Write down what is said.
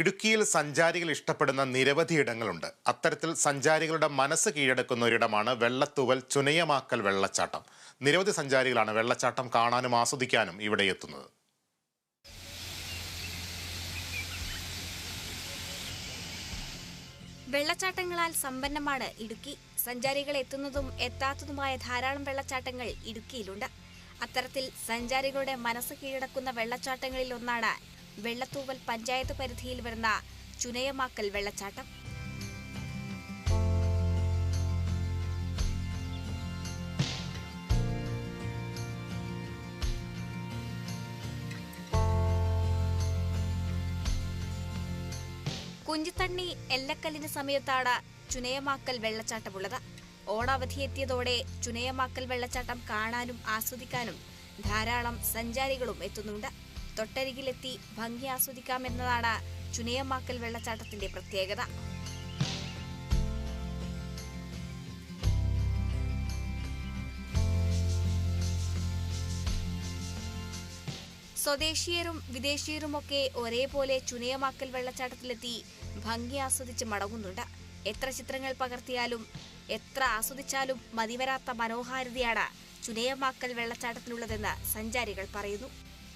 ഇടുക്കിയിൽ സഞ്ചാരികൾ ഇഷ്ടപ്പെടുന്ന നിരവധി ഇടങ്ങളുണ്ട്. അത്തരത്തിൽ സഞ്ചാരികളുടെ മനസ്സ് കീഴടക്കുന്ന ഒരിടമാണ് വെള്ളത്തുവൽ ചുനയമാക്കൽ വെള്ളച്ചാട്ടം. നിരവധി സഞ്ചാരികളാണ് വെള്ളച്ചാട്ടം കാണാനും ആസ്വദിക്കാനും ഇവിടെ എത്തുന്നത്. വെള്ളച്ചാട്ടങ്ങളാൽ സമ്പന്നമാണ് ഇടുക്കി. സഞ്ചാരികൾ എത്തുന്നതും എത്താത്തതുമായ ധാരാളം വെള്ളച്ചാട്ടങ്ങൾ ഇടുക്കിയിലുണ്ട്. അത്തരത്തിൽ സഞ്ചാരികളുടെ മനസ്സ് കീഴടക്കുന്ന വെള്ളച്ചാട്ടങ്ങളിൽ ഒന്നാണ് വെള്ളത്തൂവൽ പഞ്ചായത്ത് പരിധിയിൽ വരുന്ന ചുനയമാക്കൽ വെള്ളച്ചാട്ടം. കുഞ്ചിത്തണ്ണി എല്ലക്കല്ലിന് സമയത്താണ് ചുനയമാക്കൽ വെള്ളച്ചാട്ടമുള്ളത്. ഓണാവധി എത്തിയതോടെ ചുനയമാക്കൽ വെള്ളച്ചാട്ടം കാണാനും ആസ്വദിക്കാനും ധാരാളം സഞ്ചാരികളും എത്തുന്നുണ്ട്. തൊട്ടരികിലെത്തി ഭംഗി ആസ്വദിക്കാമെന്നതാണ് ചുനയമാക്കൽ വെള്ളച്ചാട്ടത്തിന്റെ പ്രത്യേകത. സ്വദേശീയരും വിദേശീയരുമൊക്കെ ഒരേപോലെ ചുനയമാക്കൽ വെള്ളച്ചാട്ടത്തിലെത്തി ഭംഗി ആസ്വദിച്ച് മടങ്ങുന്നുണ്ട്. എത്ര ചിത്രങ്ങൾ പകർത്തിയാലും എത്ര ആസ്വദിച്ചാലും മതിവരാത്ത മനോഹാരിതയാണ് ചുനയമാക്കൽ വെള്ളച്ചാട്ടത്തിലുള്ളതെന്ന് സഞ്ചാരികൾ പറയുന്നു.